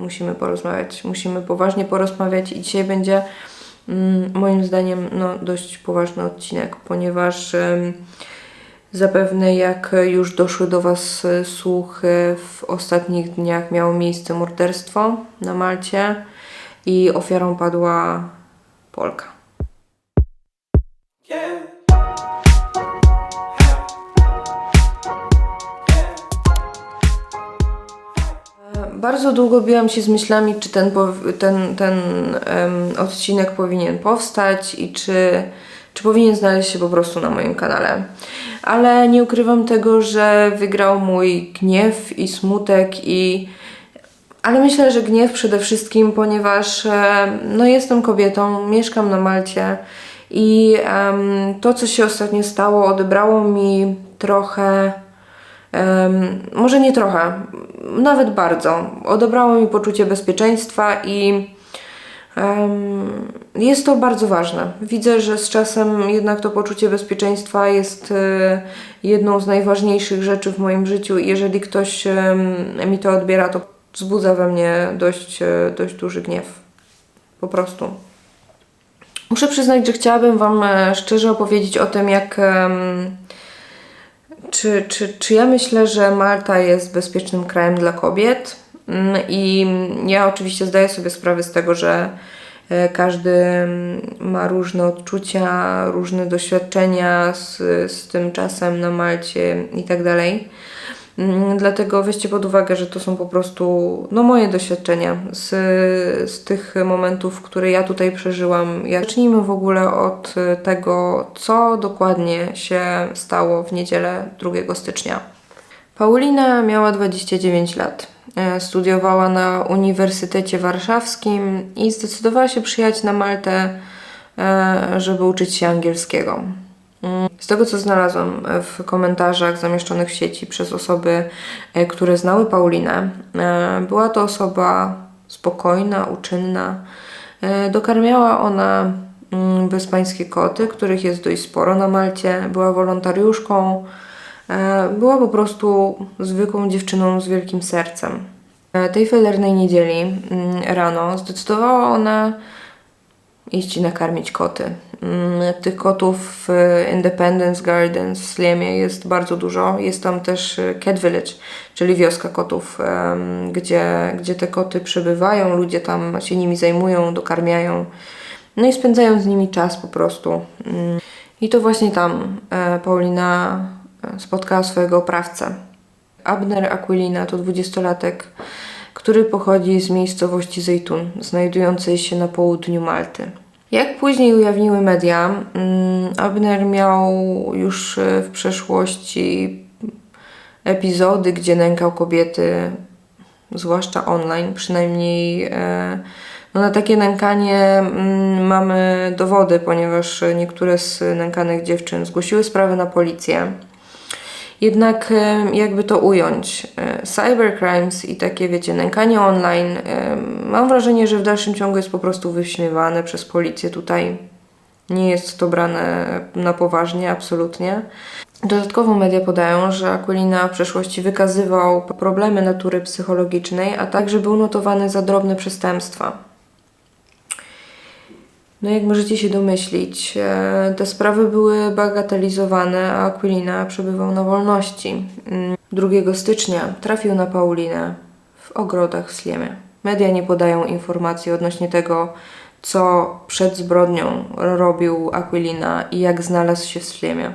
musimy porozmawiać. Musimy poważnie porozmawiać i dzisiaj będzie mm, moim zdaniem no, dość poważny odcinek, ponieważ zapewne jak już doszły do Was e, słuchy, w ostatnich dniach miało miejsce morderstwo na Malcie i ofiarą padła Polka. Bardzo długo biłam się z myślami, czy ten, ten, ten em, odcinek powinien powstać i czy, czy powinien znaleźć się po prostu na moim kanale. Ale nie ukrywam tego, że wygrał mój gniew i smutek i ale myślę, że gniew przede wszystkim, ponieważ e, no, jestem kobietą, mieszkam na Malcie i em, to, co się ostatnio stało, odebrało mi trochę, może nie trochę, nawet bardzo, odebrało mi poczucie bezpieczeństwa i jest to bardzo ważne. Widzę, że z czasem jednak to poczucie bezpieczeństwa jest e, jedną z najważniejszych rzeczy w moim życiu i jeżeli ktoś mi to odbiera, to wzbudza we mnie dość, e, dość duży gniew. Po prostu. Muszę przyznać, że chciałabym Wam e, szczerze opowiedzieć o tym, jak. Czy, czy, czy ja myślę, że Malta jest bezpiecznym krajem dla kobiet? Mm, I ja oczywiście zdaję sobie sprawę z tego, że e, każdy mm, ma różne odczucia, różne doświadczenia z, z tym czasem na Malcie i tak dalej. Mm, Dlatego weźcie pod uwagę, że to są po prostu no, moje doświadczenia z, z tych momentów, które ja tutaj przeżyłam. Zacznijmy w ogóle od e, tego, co dokładnie się stało w niedzielę 2 stycznia. Paulina miała 29 lat. E, Studiowała na Uniwersytecie Warszawskim i zdecydowała się przyjechać na Maltę, e, żeby uczyć się angielskiego. Mm, Z tego, co znalazłam w komentarzach zamieszczonych w sieci przez osoby, e, które znały Paulinę, e, była to osoba spokojna, uczynna. E, Dokarmiała ona mm, bezpańskie koty, których jest dość sporo na Malcie. Była wolontariuszką. E, Była po prostu zwykłą dziewczyną z wielkim sercem. E, Tej felernej niedzieli mm, rano zdecydowała ona iść nakarmić koty. Mm, Tych kotów w Independence Gardens w Sliemie jest bardzo dużo. Jest tam też e, Cat Village, czyli wioska kotów, gdzie, gdzie te koty przebywają, ludzie tam się nimi zajmują, dokarmiają. No i spędzają z nimi czas po prostu. Mm. I to właśnie tam e, Paulina e, spotkała swojego oprawcę. Abner Aquilina to dwudziestolatek, który pochodzi z miejscowości Zejtun, znajdującej się na południu Malty. Jak później ujawniły media, mm, Abner miał już e, w przeszłości epizody, gdzie nękał kobiety, zwłaszcza online, przynajmniej e, no na takie nękanie mm, mamy dowody, ponieważ niektóre z nękanych dziewczyn zgłosiły sprawę na policję. Jednak jakby to ująć, e, cybercrimes i takie, wiecie, nękanie online, mam wrażenie, że w dalszym ciągu jest po prostu wyśmiewane przez policję tutaj. Nie jest to brane na poważnie, absolutnie. Dodatkowo media podają, że Aquilina w przeszłości wykazywał problemy natury psychologicznej, a także był notowany za drobne przestępstwa. No jak możecie się domyślić, e, te sprawy były bagatelizowane, a Aquilina przebywał na wolności. Mm, 2 stycznia trafił na Paulinę w ogrodach w Sliemie. Media nie podają informacji odnośnie tego, co przed zbrodnią robił Aquilina i jak znalazł się w Sliemie.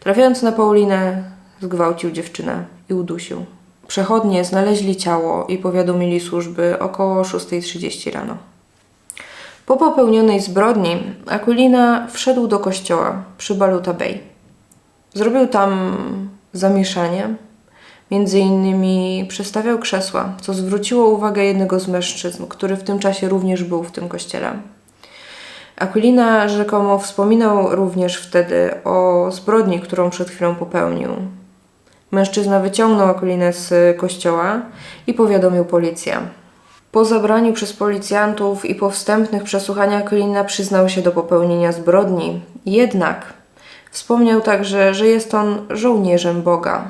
Trafiając na Paulinę, zgwałcił dziewczynę i udusił. Przechodnie znaleźli ciało i powiadomili służby około 6.30 rano. Po popełnionej zbrodni Aquilina wszedł do kościoła przy Baluta Bay. Zrobił tam zamieszanie. Między innymi przestawiał krzesła, co zwróciło uwagę jednego z mężczyzn, który w tym czasie również był w tym kościele. Aquilina rzekomo wspominał również wtedy o zbrodni, którą przed chwilą popełnił. Mężczyzna wyciągnął Aquilinę z kościoła i powiadomił policję. Po zabraniu przez policjantów i po wstępnych przesłuchaniach Aquilina przyznał się do popełnienia zbrodni. Jednak wspomniał także, że jest on żołnierzem Boga.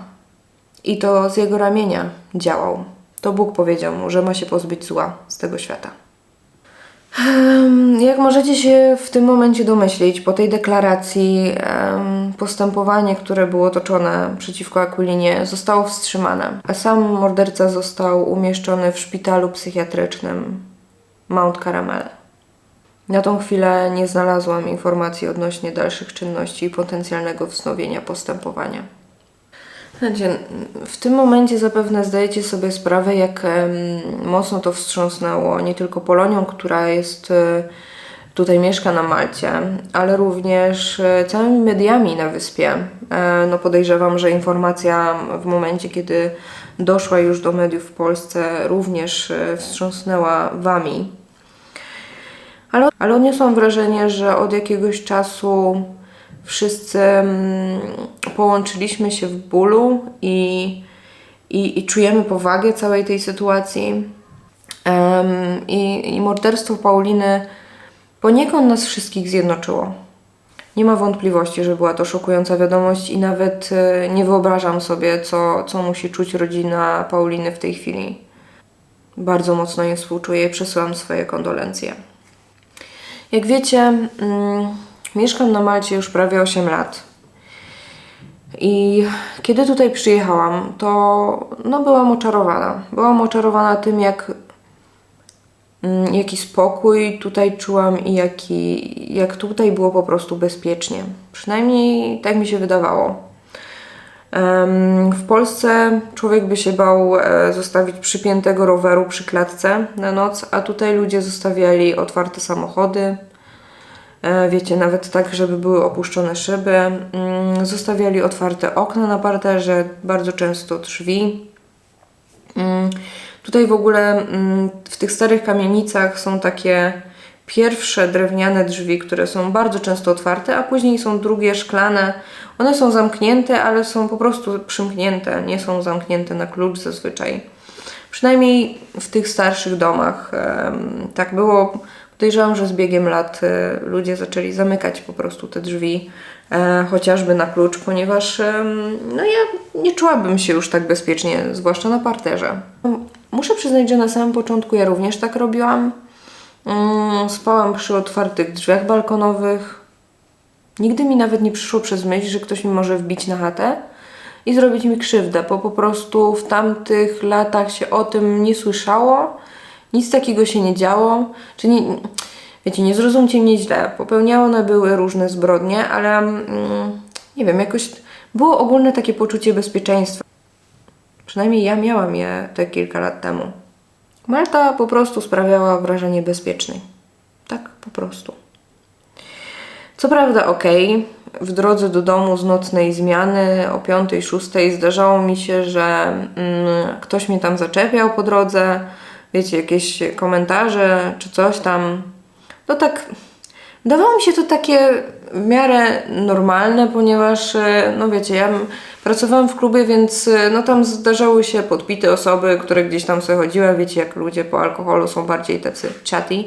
I to z jego ramienia działał. to Bóg powiedział mu, że ma się pozbyć zła z tego świata. Jak możecie się w tym momencie domyślić, po tej deklaracji postępowanie, które było toczone przeciwko Aquilinie zostało wstrzymane, a sam morderca został umieszczony w szpitalu psychiatrycznym Mount Caramel. Na tą chwilę nie znalazłam informacji odnośnie dalszych czynności i potencjalnego wznowienia postępowania. Słuchajcie, w tym momencie zapewne zdajecie sobie sprawę, jak mocno to wstrząsnęło nie tylko Polonią, która jest e, tutaj mieszka na Malcie, ale również e, całymi mediami na wyspie. E, No podejrzewam, że informacja w momencie, kiedy doszła już do mediów w Polsce, również wstrząsnęła wami. Ale, ale odniosłam wrażenie, że od jakiegoś czasu wszyscy mm, połączyliśmy się w bólu i, i, i czujemy powagę całej tej sytuacji. Em, i, I morderstwo Pauliny poniekąd nas wszystkich zjednoczyło. Nie ma wątpliwości, że była to szokująca wiadomość i nawet e, nie wyobrażam sobie, co, co musi czuć rodzina Pauliny w tej chwili. Bardzo mocno jej współczuję i przesyłam swoje kondolencje. Jak wiecie, mm, mieszkam na Malcie już prawie 8 lat. I kiedy tutaj przyjechałam, to no, byłam oczarowana. Byłam oczarowana tym, jak, mm, jaki spokój tutaj czułam i jaki, jak tutaj było po prostu bezpiecznie. Przynajmniej tak mi się wydawało. W Polsce człowiek by się bał e, zostawić przypiętego roweru przy klatce na noc, a tutaj ludzie zostawiali otwarte samochody. E, Wiecie, nawet tak, żeby były opuszczone szyby. Mm, Zostawiali otwarte okna na parterze, bardzo często drzwi. Mm, Tutaj w ogóle mm, w tych starych kamienicach są takie pierwsze drewniane drzwi, które są bardzo często otwarte, a później są drugie szklane. One są zamknięte, ale są po prostu przymknięte, nie są zamknięte na klucz zazwyczaj. Przynajmniej w tych starszych domach tak było. Podejrzewam, że z biegiem lat e, ludzie zaczęli zamykać po prostu te drzwi, e, chociażby na klucz, ponieważ em, no ja nie czułabym się już tak bezpiecznie, zwłaszcza na parterze. Muszę przyznać, że na samym początku ja również tak robiłam. Mm, Spałam przy otwartych drzwiach balkonowych. Nigdy mi nawet nie przyszło przez myśl, że ktoś mi może wbić na chatę i zrobić mi krzywdę, bo po prostu w tamtych latach się o tym nie słyszało, nic takiego się nie działo. Czy nie, wiecie, nie zrozumcie mnie źle, popełniane były różne zbrodnie, ale mm, nie wiem, jakoś było ogólne takie poczucie bezpieczeństwa. Przynajmniej ja miałam je te kilka lat temu. Malta po prostu sprawiała wrażenie bezpiecznej. Tak, po prostu. Co prawda, okej, w drodze do domu z nocnej zmiany o 5-6 zdarzało mi się, że mm, ktoś mnie tam zaczepiał po drodze, wiecie, jakieś komentarze czy coś tam. No tak, Dawało mi się to takie w miarę normalne, ponieważ, e, no wiecie, ja pracowałam w klubie, więc e, no tam zdarzały się podpite osoby, które gdzieś tam sobie chodziły, wiecie, jak ludzie po alkoholu są bardziej tacy chatty.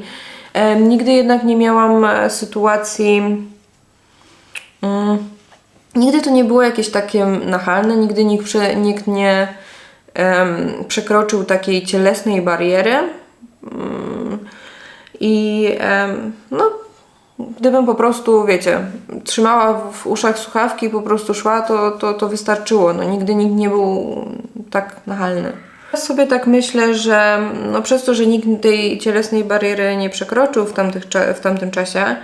Em, nigdy jednak nie miałam e, sytuacji... Mm, nigdy to nie było jakieś takie nachalne, nigdy nikt, nikt nie przekroczył takiej cielesnej bariery. Mm, I no, gdybym po prostu, wiecie, trzymała w uszach słuchawki i po prostu szła, to, to, to wystarczyło. No, nigdy nikt nie był tak nachalny. Ja sobie tak myślę, że no, przez to, że nikt tej cielesnej bariery nie przekroczył w, tamtych, w tamtym czasie,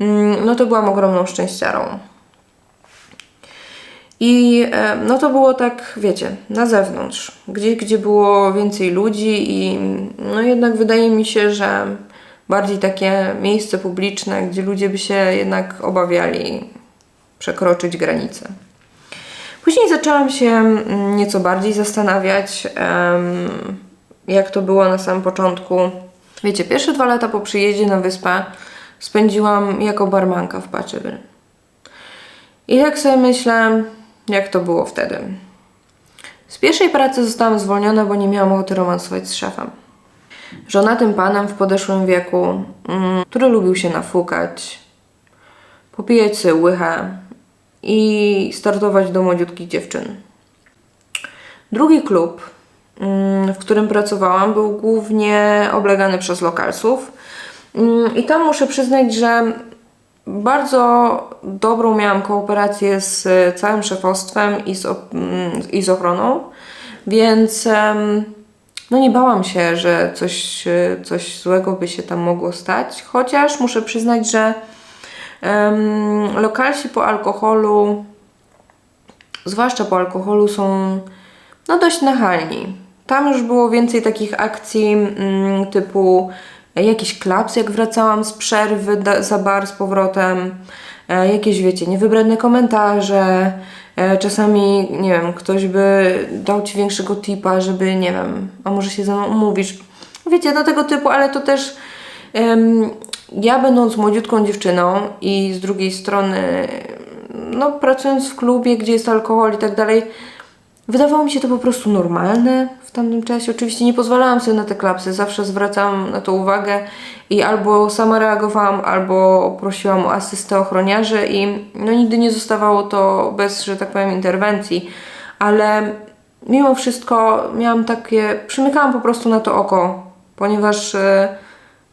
mm, no to byłam ogromną szczęściarą. I e, no to było tak, wiecie, na zewnątrz, gdzie, gdzie było więcej ludzi i no jednak wydaje mi się, że bardziej takie miejsce publiczne, gdzie ludzie by się jednak obawiali przekroczyć granice. Później zaczęłam się mm, nieco bardziej zastanawiać, jak to było na samym początku. Wiecie, pierwsze dwa lata po przyjeździe na wyspę spędziłam jako barmanka w Pachyville. I tak sobie myślę, jak to było wtedy. Z pierwszej pracy zostałam zwolniona, bo nie miałam ochoty romansować z szefem. Żonatym panem w podeszłym wieku, mm, który lubił się nafukać, popijać sobie łychę i startować do młodziutkich dziewczyn. Drugi klub, mm, w którym pracowałam, był głównie oblegany przez lokalsów. Mm, I tam muszę przyznać, że bardzo dobrą miałam kooperację z całym szefostwem i z, mm, i z ochroną, więc no nie bałam się, że coś, e, coś złego by się tam mogło stać, chociaż muszę przyznać, że em, lokalsi po alkoholu, zwłaszcza po alkoholu, są no dość nachalni. Tam już było więcej takich akcji mm, typu jakiś klaps, jak wracałam z przerwy da, za bar z powrotem, e, jakieś, wiecie, niewybredne komentarze, e, czasami, nie wiem, ktoś by dał Ci większego tipa, żeby, nie wiem, a może się ze mną umówisz. Wiecie, do tego typu, ale to też ja będąc młodziutką dziewczyną i z drugiej strony, no pracując w klubie, gdzie jest alkohol i tak dalej, Wydawało mi się to po prostu normalne w tamtym czasie. Oczywiście nie pozwalałam sobie na te klapsy, zawsze zwracałam na to uwagę i albo sama reagowałam, albo prosiłam o asystę ochroniarzy i no nigdy nie zostawało to bez, że tak powiem, interwencji. Ale mimo wszystko miałam takie, przymykałam po prostu na to oko, ponieważ e,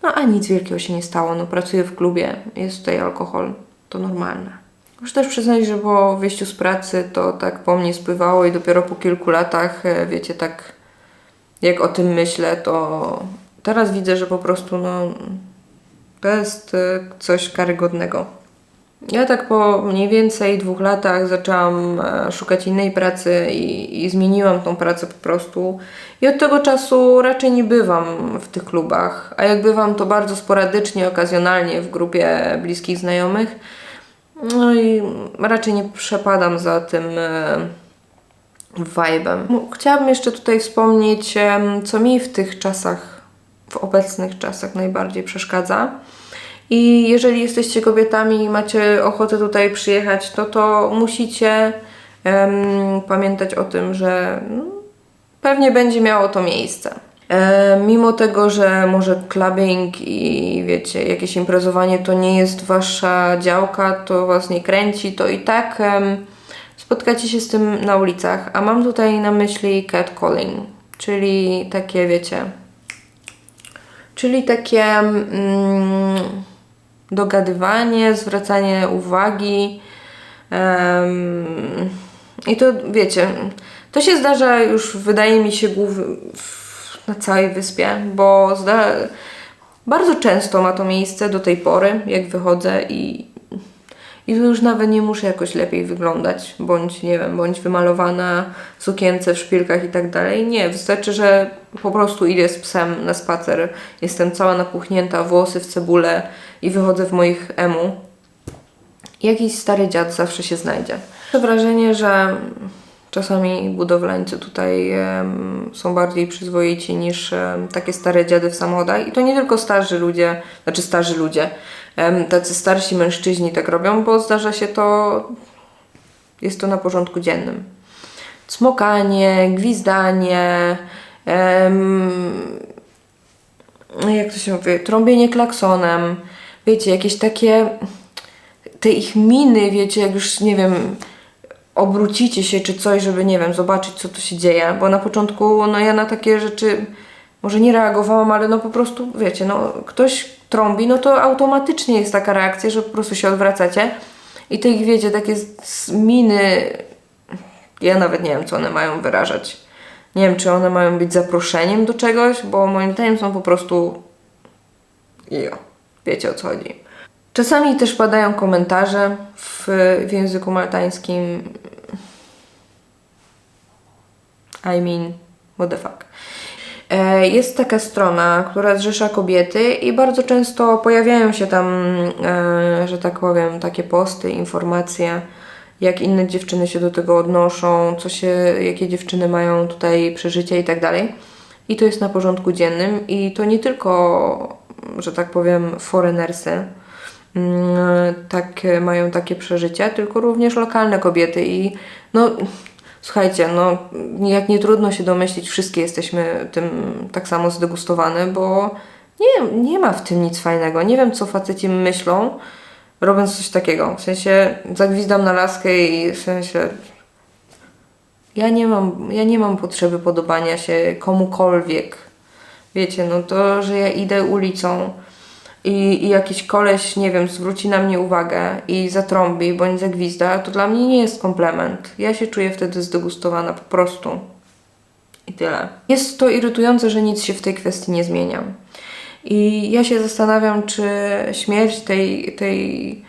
no a nic wielkiego się nie stało, no pracuję w klubie, jest tutaj alkohol, to normalne. Muszę też przyznać, że po wyjściu z pracy to tak po mnie spływało i dopiero po kilku latach, e, wiecie, tak jak o tym myślę, to teraz widzę, że po prostu no, to jest e, coś karygodnego. Ja tak po mniej więcej dwóch latach zaczęłam e, szukać innej pracy i, i zmieniłam tą pracę po prostu. I od tego czasu raczej nie bywam w tych klubach, a jak bywam to bardzo sporadycznie, okazjonalnie w grupie bliskich znajomych. No i raczej nie przepadam za tym e, vibe'em. Chciałabym jeszcze tutaj wspomnieć, co mi w tych czasach, w obecnych czasach najbardziej przeszkadza. I jeżeli jesteście kobietami i macie ochotę tutaj przyjechać, to to musicie em, pamiętać o tym, że no, pewnie będzie miało to miejsce. E, mimo tego, że może clubbing i wiecie, jakieś imprezowanie to nie jest wasza działka, to was nie kręci, to i tak spotkacie się z tym na ulicach. A mam tutaj na myśli catcalling, czyli takie, wiecie, czyli takie mm, dogadywanie, zwracanie uwagi. em, I to wiecie, to się zdarza już, wydaje mi się, w, na całej wyspie, bo zda, bardzo często ma to miejsce do tej pory, jak wychodzę i, i tu już nawet nie muszę jakoś lepiej wyglądać, bądź nie wiem, bądź wymalowana w sukience, w szpilkach i tak dalej. Nie, wystarczy, że po prostu idę z psem na spacer, jestem cała napuchnięta, włosy w cebulę i wychodzę w moich emu. Jakiś stary dziad zawsze się znajdzie. Mam wrażenie, że czasami budowlańcy tutaj są bardziej przyzwoici niż takie stare dziady w samochodach. I to nie tylko starzy ludzie, znaczy starzy ludzie, tacy starsi mężczyźni tak robią, bo zdarza się to, jest to na porządku dziennym. Cmokanie, gwizdanie, em, jak to się mówi, trąbienie klaksonem, wiecie, jakieś takie, te ich miny, wiecie, jak już, nie wiem, obrócicie się czy coś, żeby, nie wiem, zobaczyć, co tu się dzieje, bo na początku, no ja na takie rzeczy może nie reagowałam, ale no po prostu, wiecie, no ktoś trąbi, no to automatycznie jest taka reakcja, że po prostu się odwracacie i te ich, wiecie, takie miny, ja nawet nie wiem, co one mają wyrażać. Nie wiem, czy one mają być zaproszeniem do czegoś, bo moim zdaniem są po prostu jo, wiecie o co chodzi. Czasami też padają komentarze w, w języku maltańskim. I mean, what the fuck. E, Jest taka strona, która zrzesza kobiety i bardzo często pojawiają się tam, e, że tak powiem, takie posty, informacje, jak inne dziewczyny się do tego odnoszą, co się, jakie dziewczyny mają tutaj przeżycia i tak dalej. I to jest na porządku dziennym i to nie tylko, że tak powiem, foreignersy, mm, tak e, mają takie przeżycia, tylko również lokalne kobiety i no słuchajcie, no jak nie trudno się domyślić, wszystkie jesteśmy tym tak samo zdegustowane, bo nie, nie ma w tym nic fajnego. Nie wiem, co faceci myślą, robiąc coś takiego. W sensie zagwizdam na laskę i w sensie Ja nie mam, ja nie mam potrzeby podobania się komukolwiek. Wiecie, no to, że ja idę ulicą i, i jakiś koleś, nie wiem, zwróci na mnie uwagę i zatrąbi bądź zagwizda, to dla mnie nie jest komplement. Ja się czuję wtedy zdegustowana po prostu. I tyle. Jest to irytujące, że nic się w tej kwestii nie zmienia. I ja się zastanawiam, czy śmierć tej, tej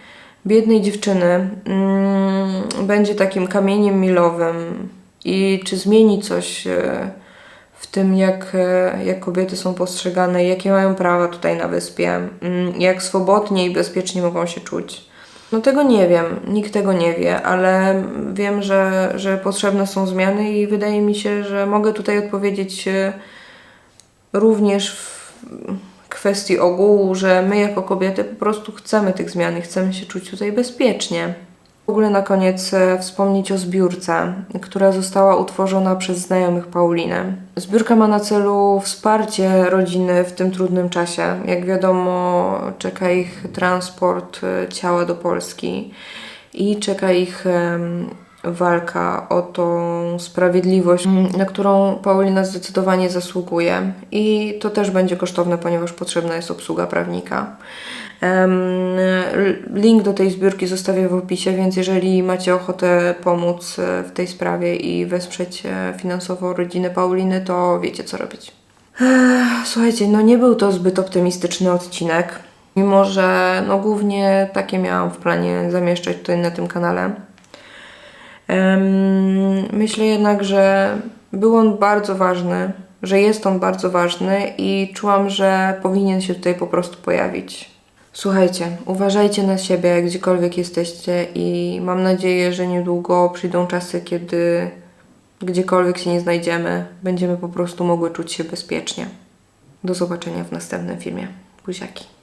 biednej dziewczyny mm, będzie takim kamieniem milowym i czy zmieni coś e, w tym, jak, e, jak kobiety są postrzegane, jakie mają prawa tutaj na wyspie, mm, jak swobodnie i bezpiecznie mogą się czuć. No tego nie wiem, nikt tego nie wie, ale wiem, że, że potrzebne są zmiany i wydaje mi się, że mogę tutaj odpowiedzieć e, również w kwestii ogółu, że my jako kobiety po prostu chcemy tych zmian i chcemy się czuć tutaj bezpiecznie. W ogóle na koniec e, wspomnieć o zbiórce, która została utworzona przez znajomych Pauliny. Zbiórka ma na celu wsparcie rodziny w tym trudnym czasie. Jak wiadomo, czeka ich transport e, ciała do Polski i czeka ich walka o tą sprawiedliwość, na którą Paulina zdecydowanie zasługuje. I to też będzie kosztowne, ponieważ potrzebna jest obsługa prawnika. Link do tej zbiórki zostawię w opisie, więc jeżeli macie ochotę pomóc e, w tej sprawie i wesprzeć e, finansowo rodzinę Pauliny, to wiecie co robić. Słuchajcie, no nie był to zbyt optymistyczny odcinek, mimo że no głównie takie miałam w planie zamieszczać tutaj na tym kanale. Myślę jednak, że był on bardzo ważny, że jest on bardzo ważny i czułam, że powinien się tutaj po prostu pojawić. Słuchajcie, uważajcie na siebie, gdziekolwiek jesteście i mam nadzieję, że niedługo przyjdą czasy, kiedy gdziekolwiek się nie znajdziemy, będziemy po prostu mogły czuć się bezpiecznie. Do zobaczenia w następnym filmie. Buziaki.